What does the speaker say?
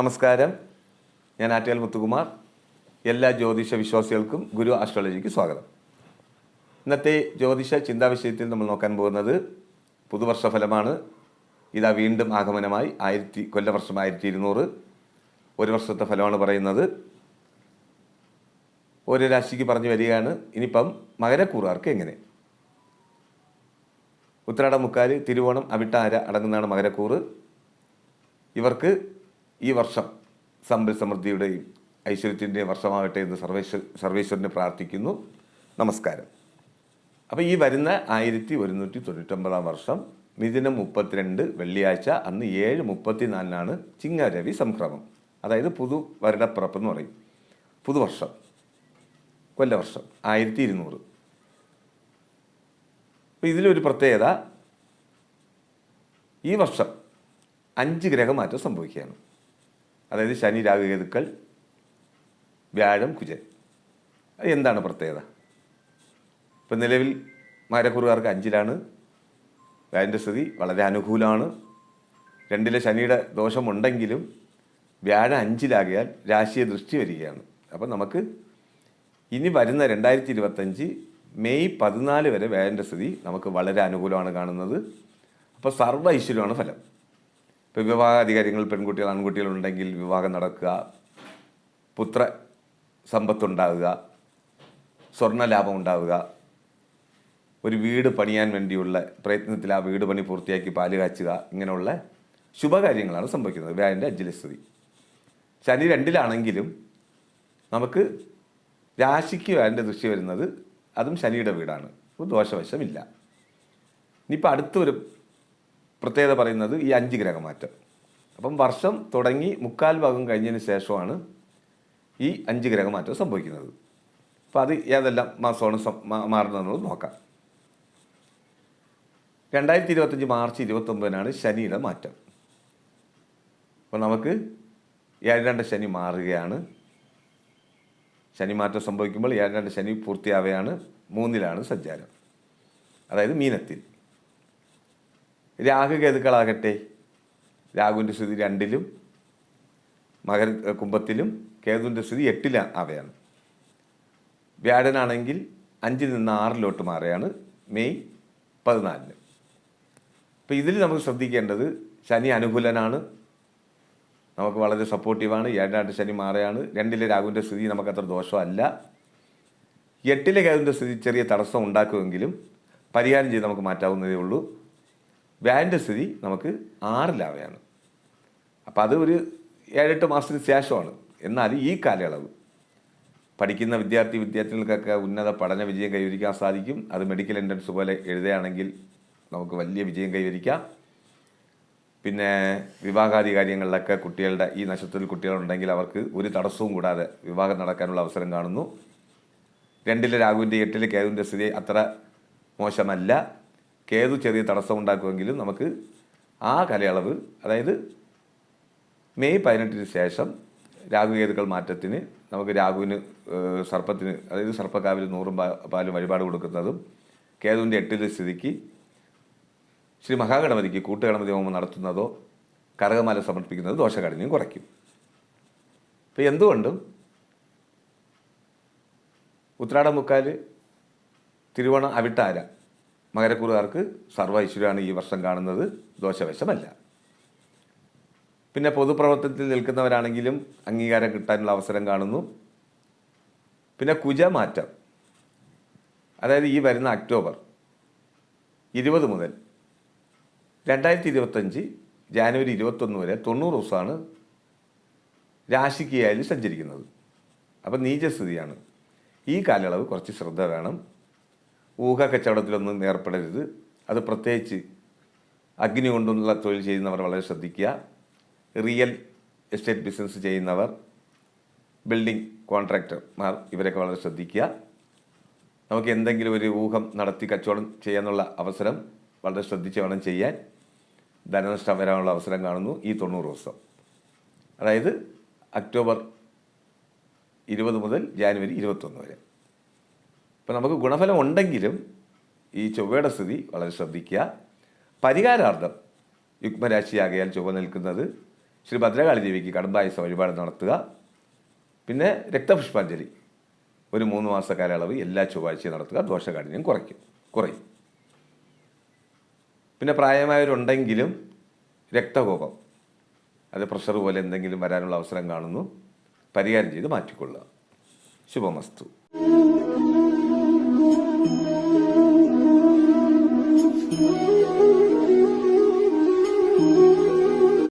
നമസ്കാരം. ഞാൻ ആറ്റേൽ മുത്തുകുമാർ. എല്ലാ ജ്യോതിഷ വിശ്വാസികൾക്കും ഗുരു ആസ്ട്രോളജിക്ക് സ്വാഗതം. ഇന്നത്തെ ജ്യോതിഷ ചിന്താ വിഷയത്തിൽ നമ്മൾ നോക്കാൻ പോകുന്നത് പുതുവർഷ ഫലമാണ് ഇതാ വീണ്ടും ആഗമനമായി ആയിരത്തി കൊല്ലവർഷം ആയിരത്തി ഇരുന്നൂറ് ഒരു വർഷത്തെ ഫലമാണ് പറയുന്നത്. ഓരോ രാശിക്ക് പറഞ്ഞു വരികയാണ്. ഇനിയിപ്പം മകരക്കൂറുകാർക്ക് എങ്ങനെ? ഉത്രാടമുക്കാർ തിരുവോണം അവിട്ടാര അടങ്ങുന്നതാണ് മകരക്കൂറ്. ഇവർക്ക് ഈ വർഷം സമ്പൽ സമൃദ്ധിയുടെയും ഐശ്വര്യത്തിന്റെയും വർഷമാകട്ടെ എന്ന് സർവേശ്വ സർവേശ്വരനെ പ്രാർത്ഥിക്കുന്നു. നമസ്കാരം. അപ്പോൾ ഈ വരുന്ന ആയിരത്തി ഒരുന്നൂറ്റി തൊണ്ണൂറ്റൊമ്പതാം വർഷം മിഥുനം മുപ്പത്തിരണ്ട് വെള്ളിയാഴ്ച അന്ന് ഏഴ് മുപ്പത്തിനാലിനാണ് ചിങ്ങരവി സംക്രമം. അതായത് പുതു വരുടപ്പിറപ്പ് എന്ന് പറയും. പുതുവർഷം. കൊല്ലവർഷം. ആയിരത്തി ഇരുന്നൂറ്. അപ്പോൾ ഇതിലൊരു പ്രത്യേകത. ഈ വർഷം അഞ്ച് ഗ്രഹമാറ്റം സംഭവിക്കുകയാണ്. അതായത് ശനി രാഹുകേതുക്കൾ വ്യാഴം കുജൻ. അത് എന്താണ് പ്രത്യേകത? ഇപ്പം നിലവിൽ മാരക്കുറുകാർക്ക് അഞ്ചിലാണ്. വ്യാഴന്റെ സ്ഥിതി വളരെ അനുകൂലമാണ്. രണ്ടിലെ ശനിയുടെ ദോഷമുണ്ടെങ്കിലും വ്യാഴം അഞ്ചിലാകിയാൽ രാശിയെ ദൃഷ്ടി വരികയാണ്. അപ്പം നമുക്ക് ഇനി വരുന്ന രണ്ടായിരത്തി ഇരുപത്തഞ്ച് മെയ് പതിനാല് വരെ വ്യാഴന്റെ സ്ഥിതി നമുക്ക് വളരെ അനുകൂലമാണ് കാണുന്നത്. അപ്പോൾ സർവ ഐശ്വര്യമാണ് ഫലം. ഇപ്പോൾ വിവാഹാധികാരികൾ പെൺകുട്ടികൾ ആൺകുട്ടികൾ ഉണ്ടെങ്കിൽ വിവാഹം നടക്കുക. പുത്ര സമ്പത്തുണ്ടാവുക സ്വർണ ലാഭം ഉണ്ടാവുക. ഒരു വീട് പണിയാൻ വേണ്ടിയുള്ള പ്രയത്നത്തിൽ ആ വീട് പണി പൂർത്തിയാക്കി പാൽ കാച്ചുക. ഇങ്ങനെയുള്ള ശുഭകാര്യങ്ങളാണ് സംഭവിക്കുന്നത്. വ്യാഴന്റെ അജ്ജലസ്ഥിതി ശനി രണ്ടിലാണെങ്കിലും നമുക്ക് രാശിക്ക് വ്യാഴന്റെ ദൃഷ്ടി വരുന്നത് അതും ശനിയുടെ വീടാണ്. ദോഷവശമില്ല. ഇനിയിപ്പോൾ അടുത്തൊരു പ്രത്യേകത പറയുന്നത് ഈ അഞ്ച് ഗ്രഹമാറ്റം. അപ്പം വർഷം തുടങ്ങി മുക്കാൽ ഭാഗം കഴിഞ്ഞതിന് ശേഷമാണ് ഈ അഞ്ച് ഗ്രഹമാറ്റം സംഭവിക്കുന്നത്. അപ്പോൾ അത് ഏതെല്ലാം മാസമാണ് മാറുന്നതെന്ന് നോക്കാം. രണ്ടായിരത്തി ഇരുപത്തഞ്ച് മാർച്ച് ഇരുപത്തൊമ്പതിനാണ് ശനിയുടെ മാറ്റം. അപ്പോൾ നമുക്ക് ഏഴ് രണ്ട് ശനി മാറുകയാണ്. ശനി മാറ്റം സംഭവിക്കുമ്പോൾ ഏഴ് രണ്ട് ശനി പൂർത്തിയാവുകയാണ്. മൂന്നിലാണ് സഞ്ചാരം. അതായത് മീനത്തിൽ. രാഹുകേതുക്കളാകട്ടെ രാഹുവിന്റെ സ്ഥിതി രണ്ടിലും മകര കുംഭത്തിലും കേതുവിന്റെ സ്ഥിതി എട്ടില അവയാണ്. വ്യാഴനാണെങ്കിൽ അഞ്ചിൽ നിന്ന് ആറിലോട്ട് മാറുകയാണ് മെയ് പതിനാലിന്. അപ്പോൾ ഇതിൽ നമുക്ക് ശ്രദ്ധിക്കേണ്ടത് ശനി അനുകൂലനാണ്. നമുക്ക് വളരെ സപ്പോർട്ടീവാണ്. ഏഴാണ്ട് ശനി മാറുകയാണ്. രണ്ടിലെ രാഹുവിന്റെ സ്ഥിതി നമുക്ക് അത്ര ദോഷമല്ല. എട്ടിലെ കേതുവിന്റെ സ്ഥിതി ചെറിയ തടസ്സം ഉണ്ടാക്കുമെങ്കിലും പരിഹാരം ചെയ്ത് നമുക്ക് മാറ്റാവുന്നതേ ഉള്ളൂ. വ്യാഴന്റെ സ്ഥിതി നമുക്ക് ആറിലാവയാണ് അപ്പോൾ അത് ഒരു ഏഴെട്ട് മാസത്തിന് ശേഷമാണ്. എന്നാൽ ഈ കാലയളവ് പഠിക്കുന്ന വിദ്യാർത്ഥി വിദ്യാർത്ഥികൾക്കൊക്കെ ഉന്നത പഠന വിജയം കൈവരിക്കാൻ സാധിക്കും. അത് മെഡിക്കൽ എൻട്രൻസ് പോലെ എഴുതുകയാണെങ്കിൽ നമുക്ക് വലിയ വിജയം കൈവരിക്കാം. പിന്നെ വിവാഹാദി കാര്യങ്ങളിലൊക്കെ കുട്ടികളുടെ ഈ നക്ഷത്രത്തിൽ കുട്ടികളുണ്ടെങ്കിൽ അവർക്ക് ഒരു തടസ്സവും കൂടാതെ വിവാഹം നടക്കാനുള്ള അവസരം കാണുന്നു. രണ്ടിലെ രാഹുവിന്റെ എട്ടിലെ കേതുവിന്റെ സ്ഥിതി അത്ര മോശമല്ല. കേതു ചെറിയ തടസ്സം ഉണ്ടാക്കുമെങ്കിലും നമുക്ക് ആ കാലയളവ് അതായത് മെയ് പതിനെട്ടിന് ശേഷം രാഹുകേതുക്കൾ മാറ്റത്തിന് നമുക്ക് രാഹുവിന് സർപ്പത്തിന് അതായത് സർപ്പക്കാവിൽ നൂറും പാലും വഴിപാട് കൊടുക്കുന്നതും കേതുവിന്റെ എട്ടിലെ സ്ഥിതിക്ക് ശ്രീ മഹാഗണപതിക്ക് കൂട്ടുഗണപതി ഹോമം നടത്തുന്നതോ കരകമാല സമർപ്പിക്കുന്നത് ദോഷകാഠിന്യം കുറയ്ക്കും. ഇപ്പം എന്തുകൊണ്ടും ഉത്രാടം മുക്കാൽ തിരുവോണ അവിട്ടാര മകരക്കൂറുകാർക്ക് സർവ ഐശ്വര്യമാണ് ഈ വർഷം കാണുന്നത്. ദോഷവശമല്ല. പിന്നെ പൊതുപ്രവർത്തനത്തിൽ നിൽക്കുന്നവരാണെങ്കിലും അംഗീകാരം കിട്ടാനുള്ള അവസരം കാണുന്നു. പിന്നെ കുജമാറ്റം. അതായത് ഈ വരുന്ന ഒക്ടോബർ ഇരുപത് മുതൽ രണ്ടായിരത്തി ഇരുപത്തഞ്ച് ജാനുവരി ഇരുപത്തൊന്ന് വരെ തൊണ്ണൂറ് ദിവസമാണ് രാശിക്ക് സഞ്ചരിക്കുന്നത്. അപ്പം നീചസ്ഥിതിയാണ്. ഈ കാലയളവ് കുറച്ച് ശ്രദ്ധ വേണം. ഊഹ കച്ചവടത്തിലൊന്നും ഏർപ്പെടരുത്. അത് പ്രത്യേകിച്ച് അഗ്നി കൊണ്ടുള്ള തൊഴിൽ ചെയ്യുന്നവർ വളരെ ശ്രദ്ധിക്കുക. റിയൽ എസ്റ്റേറ്റ് ബിസിനസ് ചെയ്യുന്നവർ ബിൽഡിംഗ് കോൺട്രാക്ടർമാർ ഇവരൊക്കെ വളരെ ശ്രദ്ധിക്കുക. നമുക്ക് എന്തെങ്കിലും ഒരു ഊഹം നടത്തി കച്ചവടം ചെയ്യാനുള്ള അവസരം വളരെ ശ്രദ്ധിച്ച് വേണം ചെയ്യാൻ. ധനനഷ്ടം വരാനുള്ള അവസരം കാണുന്നു ഈ തൊണ്ണൂറ് ദിവസം. അതായത് ഒക്ടോബർ ഇരുപത് മുതൽ ജാനുവരി ഇരുപത്തൊന്ന് വരെ. ഇപ്പം നമുക്ക് ഗുണഫലം ഉണ്ടെങ്കിലും ഈ ചൊവ്വയുടെ സ്ഥിതി വളരെ ശ്രദ്ധിക്കുക. പരിഹാരാർത്ഥം യുഗ്മരാശിയാകയാൽ ചൊവ്വ നിൽക്കുന്നത് ശ്രീ ഭദ്രകാളി ദേവിക്ക് കടുംബായസ വഴിപാട് നടത്തുക. പിന്നെ രക്തപുഷ്പാഞ്ജലി ഒരു മൂന്ന് മാസ കാലയളവ് എല്ലാ ചൊവ്വാഴ്ചയും നടത്തുക. ദോഷകാഠിന്യം കുറയ്ക്കും കുറയും. പിന്നെ പ്രായമായവരുണ്ടെങ്കിലും രക്തകോപം അത് പ്രഷർ പോലെ എന്തെങ്കിലും വരാനുള്ള അവസരം കാണുന്നു. പരിഹാരം ചെയ്ത് മാറ്റിക്കൊള്ളുക. ശുഭമസ്തു.